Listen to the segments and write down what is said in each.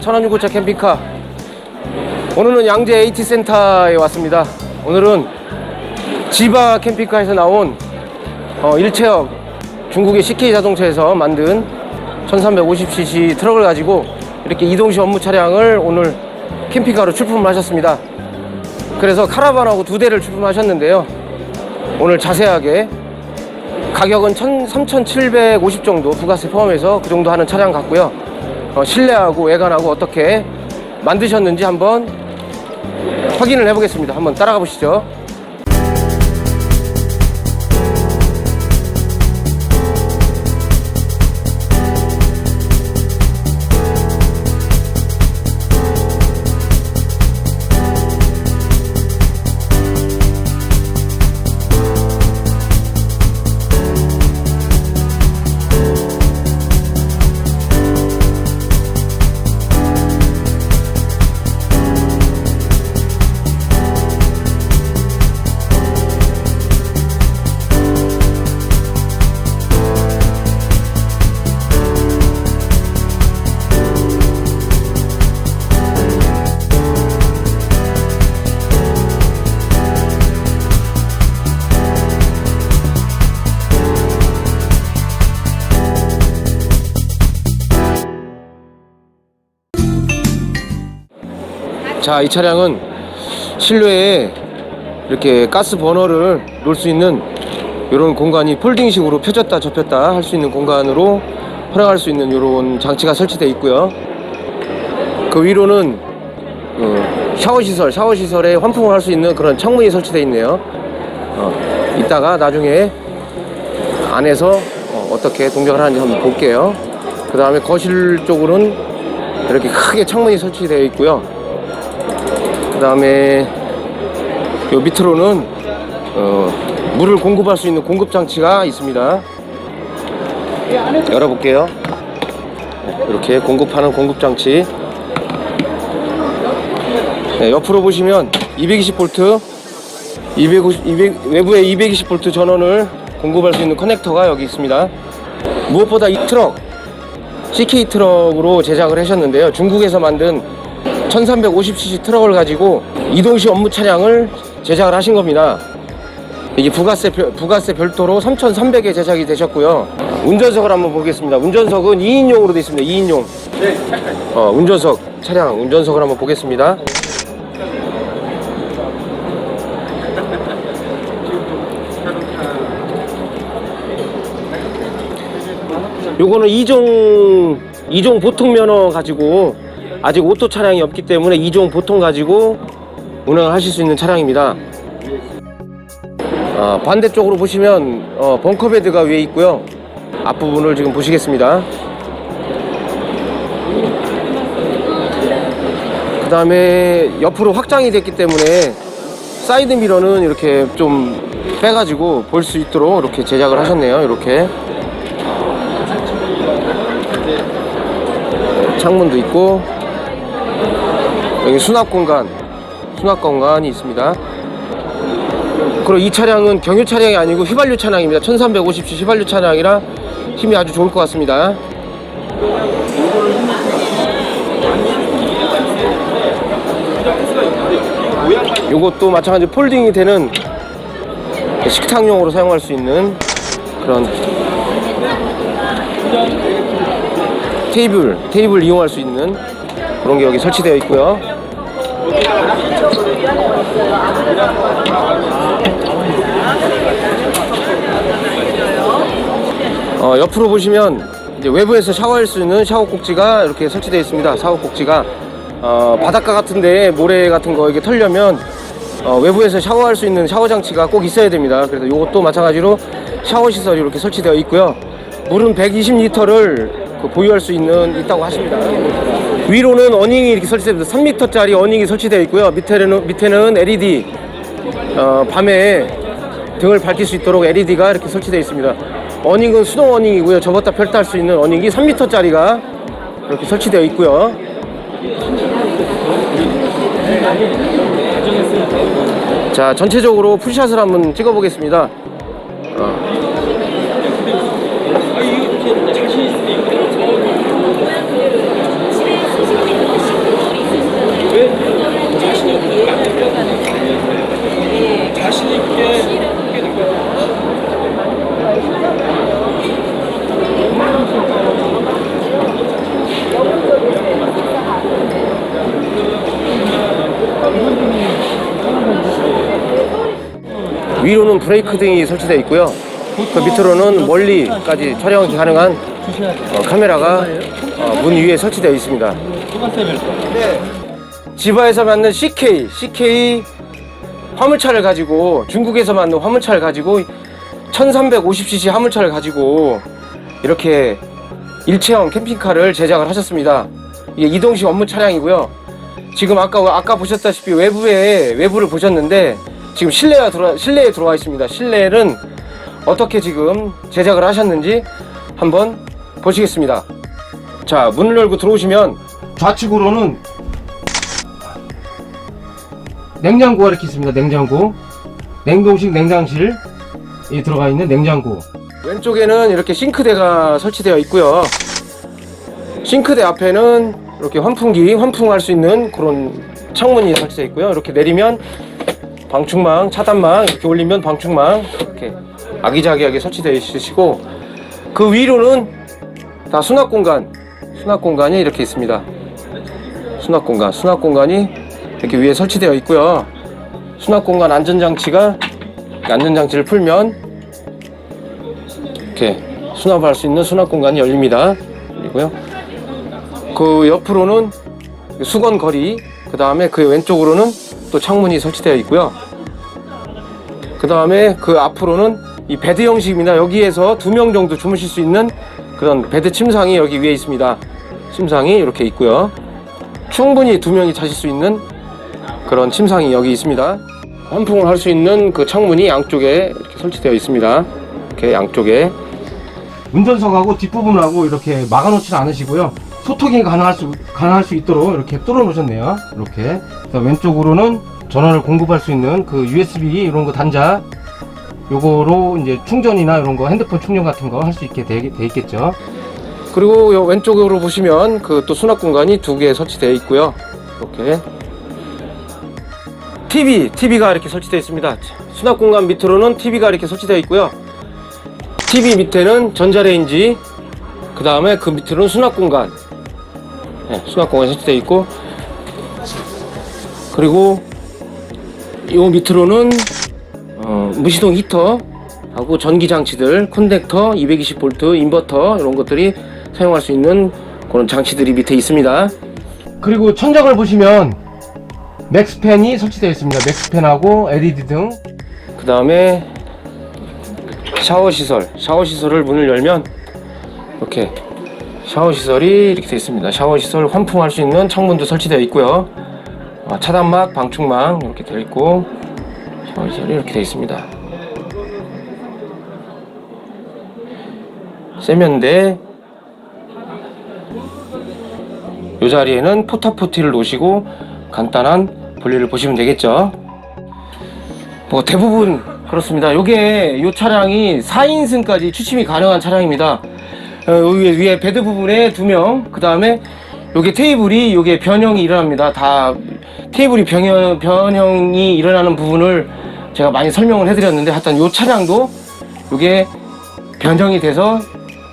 천안유고차 캠핑카. 오늘은 양재 AT 센터에 왔습니다. 오늘은 지바 캠핑카에서 나온 어, 일체역 중국의 CK 자동차에서 만든 1350cc 트럭을 가지고 이렇게 이동시 업무 차량을 오늘 캠핑카로 출품을 하셨습니다. 그래서 카라반하고 두 대를 출품하셨는데요. 오늘 자세하게 가격은 3,750 정도 부가세 포함해서 그 정도 하는 차량 같고요. 어, 실내하고 외관하고 어떻게 만드셨는지 한번 확인을 해보겠습니다. 한번 따라가 보시죠. 자, 이 차량은 실내에 이렇게 가스 버너를 놓을 수 있는 이런 공간이 폴딩식으로 펴졌다 접혔다 할 수 있는 공간으로 활용할 수 있는 이런 장치가 설치되어 있고요. 그 위로는 어, 샤워 시설, 샤워 시설에 환풍을 할 수 있는 그런 창문이 설치되어 있네요. 어, 이따가 나중에 안에서 어, 떻게 동작을 하는지 한번 볼게요. 그 다음에 거실 쪽으로는 이렇게 크게 창문이 설치되어 있고요. 그 다음에 요 밑으로는 어, 물을 공급할 수 있는 공급 장치가 있습니다. 열어볼게요. 네, 이렇게 공급하는 공급 장치. 네, 옆으로 보시면 220V, 250, 200, 외부에 220V 전원을 공급할 수 있는 커넥터가 여기 있습니다. 무엇보다 이 트럭, CK 트럭으로 제작을 하셨는데요. 중국에서 만든 1350cc 트럭을 가지고 이동시 업무 차량을 제작을 하신 겁니다. 이게 부가세, 별- 부가세 별도로 3,300에 제작이 되셨고요. 운전석을 한번 보겠습니다. 운전석은 2인용으로 되어 있습니다. 2인용. 어, 운전석, 차량, 운전석을 한번 보겠습니다. 요거는 2종, 2종 보통 면허 가지고 아직 오토 차량이 없기 때문에 2종 보통 가지고 운행을 하실 수 있는 차량입니다. 아, 반대쪽으로 보시면 어, 벙커베드가 위에 있고요. 앞부분을 지금 보시겠습니다. 그 다음에 옆으로 확장이 됐기 때문에 사이드 미러는 이렇게 좀 빼가지고 볼 수 있도록 이렇게 제작을 하셨네요. 이렇게 창문도 있고 여기 수납 공간 수납 공간이 있습니다. 그리고 이 차량은 경유 차량이 아니고 휘발유 차량입니다. 1350cc 휘발유 차량이라 힘이 아주 좋을 것 같습니다. 이것도 마찬가지로 폴딩이 되는 식탁용으로 사용할 수 있는 그런 테이블, 테이블 이용할 수 있는 그런 게 여기 설치되어 있고요. 어, 옆으로 보시면 이제 외부에서 샤워할 수 있는 샤워 꼭지가 이렇게 설치되어 있습니다. 샤워 꼭지가 어, 바닷가 같은데 모래 같은 거 이게 털려면 어, 외부에서 샤워할 수 있는 샤워 장치가 꼭 있어야 됩니다. 그래서 이것도 마찬가지로 샤워 시설이 이렇게 설치되어 있고요. 물은 120리터를 그 보유할 수 있는 있다고 하십니다. 위로는 어닝이 이렇게 설치됩니다. 3m짜리 어닝이 설치되어 있고요. 밑에는 밑에는 LED 어, 밤에 등을 밝힐 수 있도록 LED가 이렇게 설치되어 있습니다. 어닝은 수동 어닝이고요. 접었다 펼다 할 수 있는 어닝이 3m짜리가 이렇게 설치되어 있고요. 자, 전체적으로 풀샷을 한번 찍어보겠습니다. 어. 왜 자신 있게 자신 있게 위로는 브레이크 등이 설치되어 있고요. 그 밑으로는 멀리까지 촬영이 가능한 어, 카메라가 어, 문 위에 설치되어 있습니다. 지바에서 만든 CK, CK 화물차를 가지고 중국에서 만든 화물차를 가지고 1350cc 화물차를 가지고 이렇게 일체형 캠핑카를 제작을 하셨습니다. 이게 이동식 업무 차량이고요. 지금 아까 아까 보셨다시피 외부에 외부를 보셨는데 지금 실내가 들어 실내에 들어와 있습니다. 실내는 어떻게 지금 제작을 하셨는지 한번 보시겠습니다. 자 문을 열고 들어오시면 좌측으로는 냉장고가 이렇게 있습니다. 냉장고 냉동식 냉장실 이 들어가 있는 냉장고 왼쪽에는 이렇게 싱크대가 설치되어 있고요. 싱크대 앞에는 이렇게 환풍기 환풍할 수 있는 그런 창문이 설치되어 있고요. 이렇게 내리면 방충망 차단망 이렇게 올리면 방충망 이렇게 아기자기하게 설치되어 있으시고 그 위로는 다 수납 공간 수납 공간이 이렇게 있습니다. 수납 공간 수납 공간이 이렇게 위에 설치되어 있고요. 수납 공간 안전장치가 안전장치를 풀면 이렇게 수납할 수 있는 수납 공간이 열립니다. 그리고요. 그 옆으로는 수건 거리, 그 다음에 그 왼쪽으로는 또 창문이 설치되어 있고요. 그 다음에 그 앞으로는 이 베드 형식입니다. 여기에서 두 명 정도 주무실 수 있는 그런 베드 침상이 여기 위에 있습니다. 침상이 이렇게 있고요. 충분히 두 명이 자실 수 있는 그런 침상이 여기 있습니다. 환풍을 할 수 있는 그 창문이 양쪽에 이렇게 설치되어 있습니다. 이렇게 양쪽에 운전석하고 뒷부분하고 이렇게 막아놓지 않으시고요. 소통이 가능할 수 가능할 수 있도록 이렇게 뚫어 놓으셨네요. 이렇게 왼쪽으로는 전원을 공급할 수 있는 그 USB 이런 거 단자 요거로 이제 충전이나 이런 거 핸드폰 충전 같은 거 할 수 있게 돼, 돼 있겠죠. 그리고 요 왼쪽으로 보시면 그 또 수납 공간이 두 개 설치되어 있고요. 이렇게 TV, TV가 이렇게 설치되어 있습니다. 수납 공간 밑으로는 TV가 이렇게 설치되어 있고요. TV 밑에는 전자레인지, 그 다음에 그 밑으로는 수납 공간, 네, 수납 공간이 설치되어 있고, 그리고 요 밑으로는 어, 무시동 히터 하고 전기 장치들, 컨넥터, 220V, 인버터 이런 것들이 사용할 수 있는 그런 장치들이 밑에 있습니다. 그리고 천장을 보시면 맥스팬이 설치되어 있습니다. 맥스팬하고 LED 등. 그 다음에 샤워 시설. 샤워 시설을 문을 열면 이렇게 샤워 시설이 이렇게 되어 있습니다. 샤워 시설 환풍할 수 있는 창문도 설치되어 있고요. 아, 차단막, 방충망 이렇게 되어 있고 샤워 시설이 이렇게 되어 있습니다. 세면대 이 자리에는 포타포티를 놓으시고 간단한 볼일을 보시면 되겠죠. 뭐 대부분 그렇습니다. 요게 이 차량이 4인승까지 추침이 가능한 차량입니다. 어, 요 위에, 위에 베드 부분에 두 명, 그 다음에 요게 테이블이 요게 변형이 일어납니다. 다 테이블이 변형, 변형이 일어나는 부분을 제가 많이 설명을 해드렸는데 하여튼 요 차량도 요게 변형이 돼서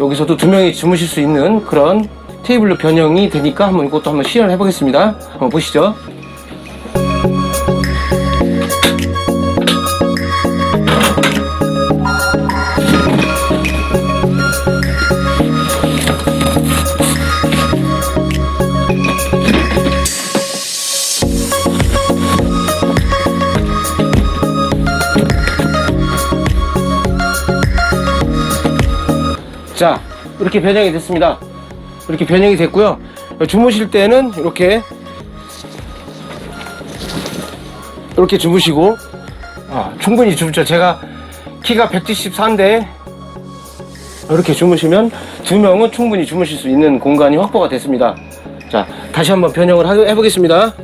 여기서도 두 명이 주무실 수 있는 그런 테이블로 변형이 되니까 한번 이것도 한번 시연을 해보겠습니다. 한번 보시죠. 자, 이렇게 변형이 됐습니다. 이렇게 변형이 됐고요. 주무실 때는 이렇게 이렇게 주무시고 아, 충분히 주무죠. 제가 키가 174인데 이렇게 주무시면 두 명은 충분히 주무실 수 있는 공간이 확보가 됐습니다. 자, 다시 한번 변형을 하- 해보겠습니다.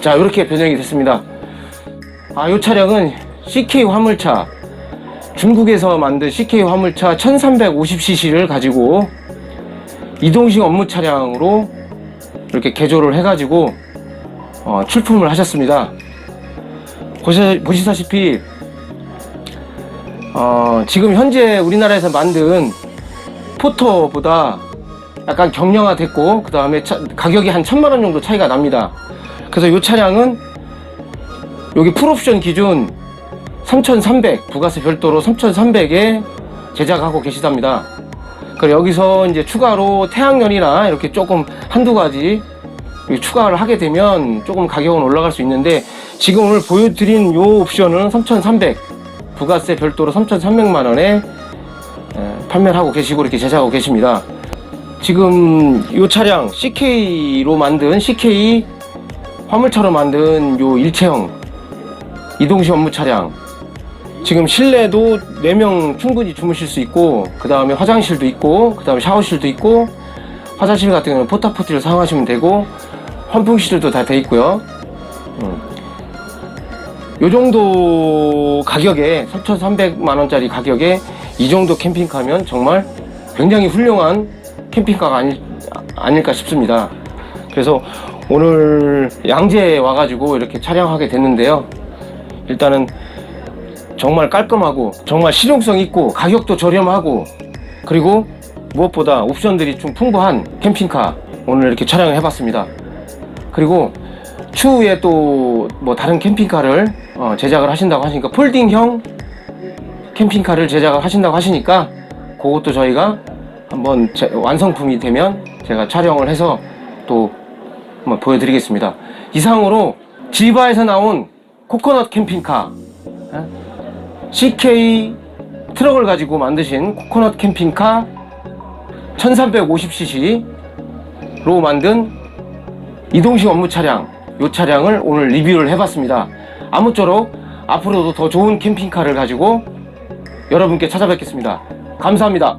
자, 이렇게 변형이 됐습니다. 아, 이 차량은 CK 화물차 중국에서 만든 CK 화물차 1350cc를 가지고 이동식 업무 차량으로 이렇게 개조를 해가지고 어, 출품을 하셨습니다. 보시, 보시다시피 어, 지금 현재 우리나라에서 만든 포터보다 약간 경량화됐고 그 다음에 가격이 한 천만 원 정도 차이가 납니다. 그래서 이 차량은 여기 풀옵션 기준 3,300 부가세 별도로 3,300에 제작하고 계시답니다. 그리고 여기서 이제 추가로 태양열이나 이렇게 조금 한두 가지 추가를 하게 되면 조금 가격은 올라갈 수 있는데 지금 오늘 보여드린 이 옵션은 3,300 부가세 별도로 3,300만 원에 에, 판매를 하고 계시고 이렇게 제작하고 계십니다. 지금 이 차량 CK로 만든 CK 화물차로 만든 요 일체형 이동식 업무 차량. 지금 실내도 4명 충분히 주무실 수 있고 그 다음에 화장실도 있고 그 다음에 샤워실도 있고 화장실 같은 경우는 포타포티를 사용하시면 되고 환풍실도 다 돼 있고요. 음. 요 정도 가격에 3,300만 원짜리 가격에 이 정도 캠핑카면 정말 굉장히 훌륭한 캠핑카가 아닐, 아닐까 싶습니다. 그래서 오늘 양재에 와가지고 이렇게 촬영하게 됐는데요 일단은 정말 깔끔하고 정말 실용성 있고 가격도 저렴하고 그리고 무엇보다 옵션들이 좀 풍부한 캠핑카 오늘 이렇게 촬영을 해봤습니다. 그리고 추후에 또 뭐 다른 캠핑카를 어, 제작을 하신다고 하시니까 폴딩형 캠핑카를 제작을 하신다고 하시니까 그것도 저희가 한번 제- 완성품이 되면 제가 촬영을 해서 또 한번 보여드리겠습니다. 이상으로 지바에서 나온 코코넛 캠핑카 예? CK 트럭을 가지고 만드신 코코넛 캠핑카 1350cc로 만든 이동식 업무 차량 이 차량을 오늘 리뷰를 해봤습니다. 아무쪼록 앞으로도 더 좋은 캠핑카를 가지고 여러분께 찾아뵙겠습니다. 감사합니다.